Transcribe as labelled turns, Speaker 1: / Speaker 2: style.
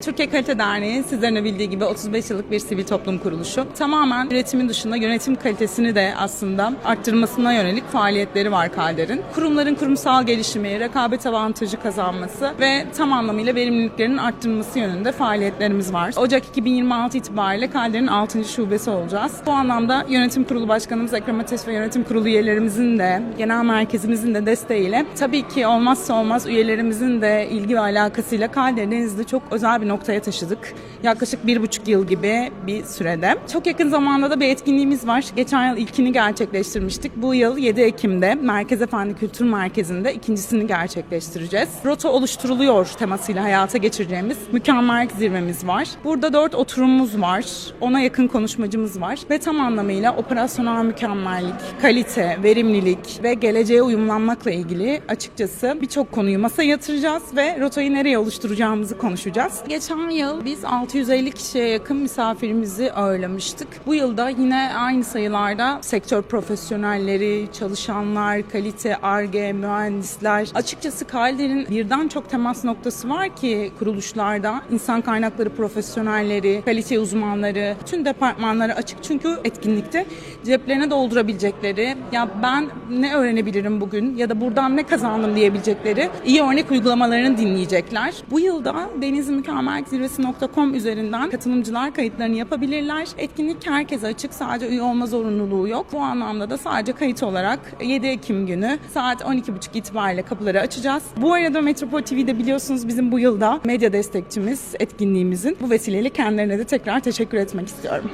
Speaker 1: Türkiye Kalite Derneği sizlerin de bildiği gibi 35 yıllık bir sivil toplum kuruluşu. Tamamen üretimin dışında yönetim kalitesini de aslında arttırmasına yönelik faaliyetleri var Kalder'in. Kurumların kurumsal gelişimi, rekabet avantajı kazanması ve tam anlamıyla verimliliklerinin arttırılması yönünde faaliyetlerimiz var. Ocak 2026 itibariyle Kalder'in 6. şubesi olacağız. Bu anlamda Yönetim Kurulu Başkanımız Ekrem Ateş ve Yönetim Kurulu üyelerimizin de genel merkezimizin de desteğiyle tabii ki olmazsa olmaz üyelerimizin de ilgi ve alakasıyla Kalder Denizli çok özel bir noktaya taşıdık. Yaklaşık bir buçuk yıl gibi bir sürede. Çok yakın zamanda da bir etkinliğimiz var. Geçen yıl ilkini gerçekleştirmiştik. Bu yıl 7 Ekim'de Merkez Efendi Kültür Merkezi'nde ikincisini gerçekleştireceğiz. Rota oluşturuluyor temasıyla hayata geçireceğimiz mükemmel zirvemiz var. Burada dört oturumumuz var. Ona yakın konuşmacımız var. Ve tam anlamıyla operasyonel mükemmellik, kalite, verimlilik ve geleceğe uyumlanmakla ilgili açıkçası birçok konuyu masaya yatıracağız ve rotayı nereye oluşturacağımızı konuşacağız. Geçen yıl biz 650 kişiye yakın misafirimizi ağırlamıştık. Bu yılda yine aynı sayılarda sektör profesyonelleri, çalışanlar, kalite, ARGE, mühendisler. Açıkçası Kalder'in birden çok temas noktası var ki kuruluşlarda. insan kaynakları profesyonelleri, kalite uzmanları, bütün departmanlara açık çünkü etkinlikte ceplerine doldurabilecekleri, ya ben ne öğrenebilirim bugün ya da buradan ne kazandım diyebilecekleri iyi örnek uygulamalarını dinleyecekler. Bu yılda denizimükemmelzirvesi.com üzerinden katılımcılar kayıtlarını yapabilirler. Etkinlik herkese açık. Sadece üye olma zorunluluğu yok. Bu anlamda da sadece kayıt olarak 7 Ekim günü saat 12.30 itibariyle kapıları açacağız. Bu arada Metropol TV'de biliyorsunuz bizim bu yılda medya destekçimiz etkinliğimizin. Bu vesileyle kendilerine de tekrar teşekkür etmek istiyorum.